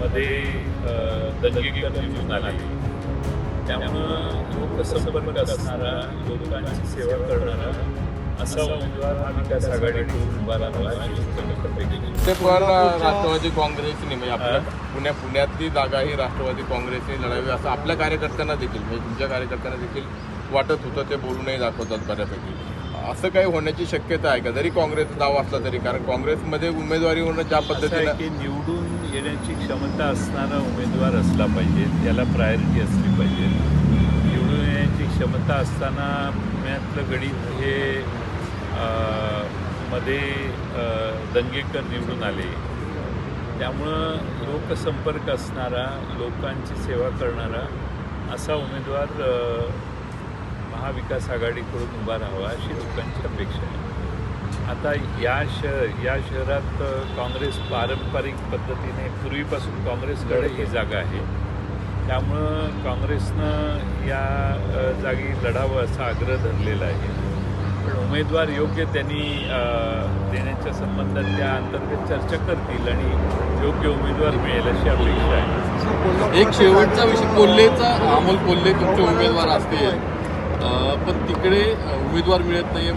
मध्ये अ, दंगेकर आली. त्यामुळं लोकसंपर्क असणारा लोकांची सेवा करणारा असा उमेदवार हा विकास आघाडीकडून उभा राहावा ते पण राष्ट्रवादी काँग्रेसने म्हणजे आपल्या पुण्या पुण्यातली जागा ही राष्ट्रवादी काँग्रेसने लढावी असं आपल्या कार्यकर्त्यांना देखील म्हणजे तुमच्या कार्यकर्त्यांना देखील वाटत होतं ते बोलूनही दाखवतात बऱ्यापैकी. असं काही होण्याची शक्यता आहे का? जरी काँग्रेसचा दावा असला तरी कारण काँग्रेसमध्ये उमेदवारी होणं ज्या पद्धतीनं की निवडून येण्याची क्षमता असणारा उमेदवार असला पाहिजे त्याला प्रायोरिटी असली पाहिजे. निवडून येण्याची क्षमता असताना पुण्यातलं गणित हे मध्ये दंगेकर निवडून आले. त्यामुळं लोकसंपर्क असणारा लोकांची सेवा करणारा असा उमेदवार महाविकास आघाडीकडून उभा राहावा अशी लोकांची अपेक्षा आहे. आता या शहर या शहरात काँग्रेस पारंपरिक पद्धतीने पूर्वीपासून काँग्रेसकडे ही जागा आहे. त्यामुळं काँग्रेसनं या जागी लढावं असा आग्रह धरलेला आहे. पण उमेदवार योग्य त्यांनी देण्याच्या संबंधात त्या अंतर्गत चर्चा करतील आणि योग्य उमेदवार मिळेल अशी अपेक्षा आहे. एक शेवटचा विषय कोल्हेचा अमोल कोल्हे तुमचे उमेदवार असतील. पण तिकडे उमेदवार मिळत नाहीये